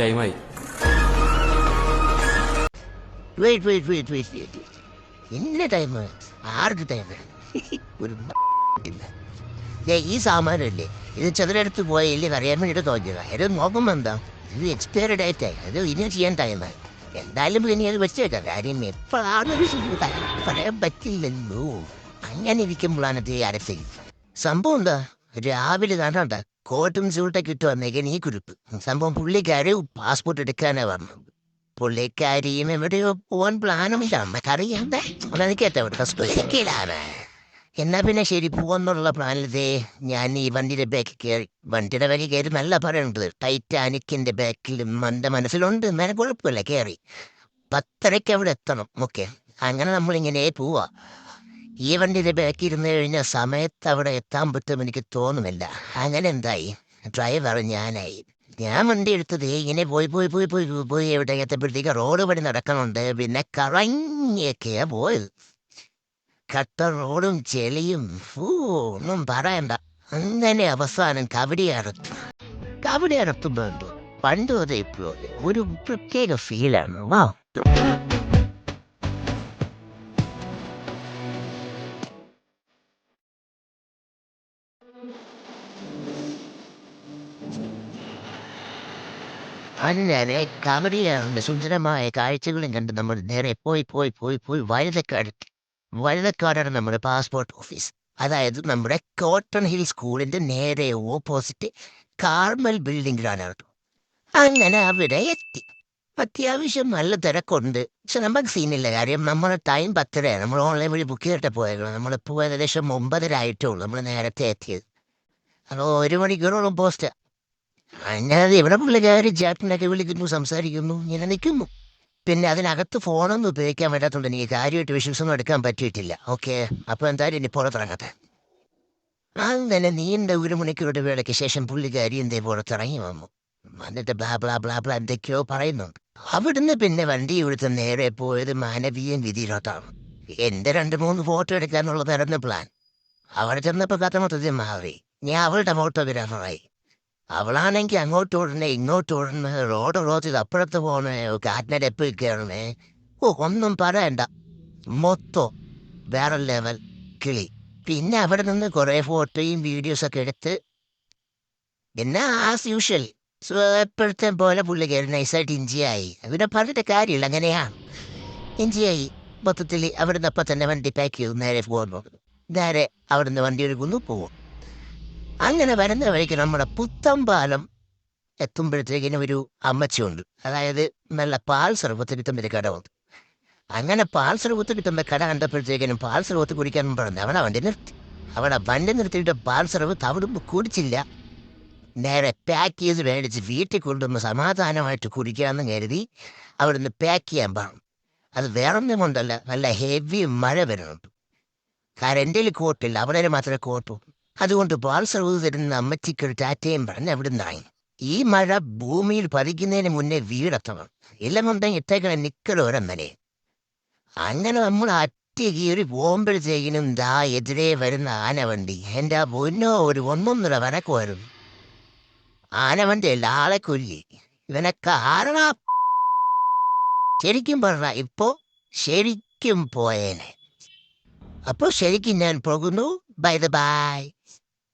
ടൈമായി. Wait wait wait wait wait എന്നെ time ആർക്ക് ടൈം ഒരു ഈ സാമാനല്ലേ? ഇത് ചെറിയടുത്ത് പോയില്ലേ അറിയാൻ വേണ്ടിയിട്ട് തോന്നിയതാ. ഇത് നോക്കുമ്പോൾ എന്താ? ഇത് എക്സ്പയറി ഡേറ്റ് അത് ഇനി ചെയ്യാൻ ടൈമായി എന്തായാലും ഇനി അത് വെച്ച് വെക്കാം. കാര്യം എപ്പോഴാണ് പറയാൻ പറ്റില്ലല്ലോ. അങ്ങനെ ഇരിക്കുമ്പോഴാണ് ഇത് അരച്ചത് സംഭവം എന്താ? രാവിലെ കാണണ്ട കോട്ടും സൂട്ടൊക്കെ ഇട്ട് വന്നേക്കാൻ ഈ കുരുപ്പ്. സംഭവം പുള്ളിക്കാര് പാസ്പോർട്ട് എടുക്കാനാ വന്നത്. പുള്ളിക്കാരിയും എവിടെയോ പോവാൻ പ്ലാനുമില്ല അമ്മക്കറിയാതെ അതെനിക്കേറ്റ സ്പെക്കിലാണ്. എന്നാ പിന്നെ ശരി പോവെന്നുള്ള പ്ലാനിലേ ഞാൻ ഈ വണ്ടിയുടെ ബാക്കിൽ കയറി വണ്ടിയുടെ വലിയ കയറി നല്ല പറയുന്നത് ടൈറ്റാനിക്കിന്റെ ബാക്കിൽ എന്റെ മനസ്സിലുണ്ട്. എന്നാലും കുഴപ്പമില്ല കയറി. പത്തരയ്ക്ക് അവിടെ എത്തണം. ഓക്കെ അങ്ങനെ നമ്മളിങ്ങനെ പോവാ. ഈ വണ്ടിയുടെ ബാക്കിൽ ഇരുന്ന് കഴിഞ്ഞാൽ സമയത്ത് അവിടെ എത്താൻ പറ്റും എനിക്ക് തോന്നുന്നില്ല. അങ്ങനെ എന്തായി? ഡ്രൈവർ ഞാനായി. ഞാൻ വണ്ടി എടുത്തത് ഇങ്ങനെ പോയി പോയി പോയി പോയി പോയി എവിടെ എത്തപ്പോഴത്തേക്ക് റോഡ് പണി നടക്കുന്നുണ്ട്. പിന്നെ കറങ്ങിയൊക്കെയാ പോയത്. കട്ട റോഡും ചെളിയും ഫൂ ഒന്നും പറയണ്ട. അങ്ങനെ അവസാനം കബഡി അറുത്തുമ്പോൾ പണ്ട് ഇപ്പോ ഇപ്പോഴും ഒരു പ്രത്യേക ഫീലാണ്. വാ. അങ്ങനെ കബഡിയാറുണ്ട് സുന്ദരമായ കാഴ്ചകളും കണ്ട് നമ്മൾ നേരെ പോയി പോയി പോയി പോയി വഴുതക്കാട് വഴുതക്കാടാണ് നമ്മുടെ പാസ്പോർട്ട് ഓഫീസ്. അതായത് നമ്മുടെ കോട്ടൺ ഹിൽ സ്കൂളിന്റെ നേരെ ഓപ്പോസിറ്റ് കാർമൽ ബിൽഡിങ്ങിലാണ് കേട്ടോ അങ്ങനെ അവിടെ എത്തി. അത്യാവശ്യം നല്ല തിരക്കുണ്ട്. പക്ഷെ നമുക്ക് സീനില്ല കാര്യം. നമ്മുടെ ടൈം പത്തരയാണ് നമ്മൾ ഓൺലൈൻ വഴി ബുക്ക് ചെയ്തിട്ട് പോയേക്കണം നമ്മളിപ്പോൾ ഏകദേശം ഒമ്പതര ആയിട്ടേ ഉള്ളൂ നമ്മൾ നേരത്തെ എത്തിയത്. അപ്പോൾ ഒരു മണിക്കൂറോളം പോസ്റ്റ്. അങ്ങനെ ഇവിടെ പുള്ളിക്കാരി ചാറ്റിനൊക്കെ വിളിക്കുന്നു സംസാരിക്കുന്നു ഇങ്ങനെ നിൽക്കുന്നു. പിന്നെ അതിനകത്ത് ഫോണൊന്നും ഉപയോഗിക്കാൻ പറ്റാത്തതുകൊണ്ട് എനിക്ക് കാര്യമായിട്ട് വിഷ്വൽസ് ഒന്നും എടുക്കാൻ പറ്റിയിട്ടില്ല. ഓക്കെ അപ്പോൾ എന്തായാലും ഇനി പുറത്തിറങ്ങട്ടെ. അങ്ങനെ നീണ്ട ഒരു മണിക്കൂറുടെ വേളയ്ക്ക് ശേഷം പുള്ളിക്കാരി എന്തേ പുറത്തിറങ്ങി വന്നു. വന്നിട്ട് ബ്ലാ ബ്ലാ ബ്ലാ ബ്ലാ എന്തൊക്കെയോ പറയുന്നുണ്ട്. അവിടുന്ന് പിന്നെ വണ്ടി എടുത്ത് നേരെ പോയത് മാനവീയൻ വിധിയിലോട്ടാണ്. എന്റെ രണ്ട് മൂന്ന് ഫോട്ടോ എടുക്കാനുള്ളതായിരുന്നു പ്ലാൻ അവിടെ ചെന്നപ്പോൾ കഥ മൊത്തത്തിൽ മാറി. ഞാൻ അവളുടെ ഫോട്ടോഗ്രാഫറായി അവളാണെങ്കിൽ അങ്ങോട്ട് ഓടണേ ഇങ്ങോട്ട് ഓടണേ റോഡ് റോഡിൽ അപ്പുറത്ത് പോണേ കാറ്റിനെപ്പ് കയറണേ ഓ ഒന്നും പറയണ്ട. മൊത്തം വേറെ ലെവൽ കിളി. പിന്നെ അവിടെ നിന്ന് കുറേ ഫോട്ടോയും വീഡിയോസ് ഒക്കെ എടുത്ത് പിന്നെ ആസ് യൂഷ്വൽ എപ്പോഴത്തെ പോലെ പുള്ളി കയറി നൈസായിട്ട് ഇഞ്ചിയായി അവിടെ പറഞ്ഞിട്ട് കാര്യമില്ല അങ്ങനെയാണ് ഇഞ്ചിയായി മൊത്തത്തിൽ അവിടുന്ന് അപ്പം തന്നെ വണ്ടി പാക്ക് ചെയ്തു നേരെ പോകുന്നു നേരെ അവിടുന്ന് വണ്ടി എടുക്കുന്നു പോകും അങ്ങനെ വരുന്ന വഴിക്ക് നമ്മുടെ പുത്തമ്പാലം എത്തുമ്പോഴത്തേക്കിനും ഒരു അമ്മച്ചിയുണ്ട്. അതായത് നല്ല പാൽ സർവത്തിൽ കട കടമുണ്ട് അങ്ങനെ പാൽ സർവത്ത് കിട്ടുന്ന കട കണ്ടപ്പോഴത്തേക്കിനും പാൽ സർവത്ത് കുടിക്കാൻ പറഞ്ഞു അവിടെ വണ്ടി നിർത്തി. അവിടെ വണ്ടി നിർത്തിയിട്ട് പാൽ സർവ് തവിടുമ്പോൾ കുടിച്ചില്ല. നേരെ പാക്ക് ചെയ്ത് മേടിച്ച് വീട്ടിൽ കൊണ്ടുവന്ന് സമാധാനമായിട്ട് കുടിക്കാമെന്ന് കരുതി അവിടുന്ന് പാക്ക് ചെയ്യാൻ പറഞ്ഞു. അത് വേറൊന്നും കൊണ്ടല്ല നല്ല ഹെവി മഴ വരുന്നുണ്ട്. കാരണം എന്റെ കോട്ടില്ല അവിടെ മാത്രമേ കോട്ടു അതുകൊണ്ട് സർവീസ് തരുന്ന അമ്മച്ചിക്കൾ ഒരു ടാറ്റയും പറഞ്ഞ് അവിടെ നിന്നായി ഈ മഴ ഭൂമിയിൽ പതിക്കുന്നതിന് മുന്നേ വീടെത്തണം. ഇല്ലെന്നുണ്ടെങ്കിൽ ഇട്ടേക്കണ നിക്കലോരമ്മനെ വരെ അങ്ങനെ നമ്മൾ കീറി പോകുമ്പോഴത്തേക്കിനും ദാ എതിരെ വരുന്ന ആനവണ്ടി. എന്റെ ആ പൊന്നോ ഒരു ഒന്നൊന്നര വനക്കുമായിരുന്നു ആനവണ്ടി അല്ല ആളെ കൊല്ലി ഇവനെ കാരണ ശരിക്കും പറഞ്ഞ ഇപ്പോ ശരിക്കും പോയേനെ. അപ്പോൾ ശരിക്കും ഞാൻ പോകുന്നു. By the by.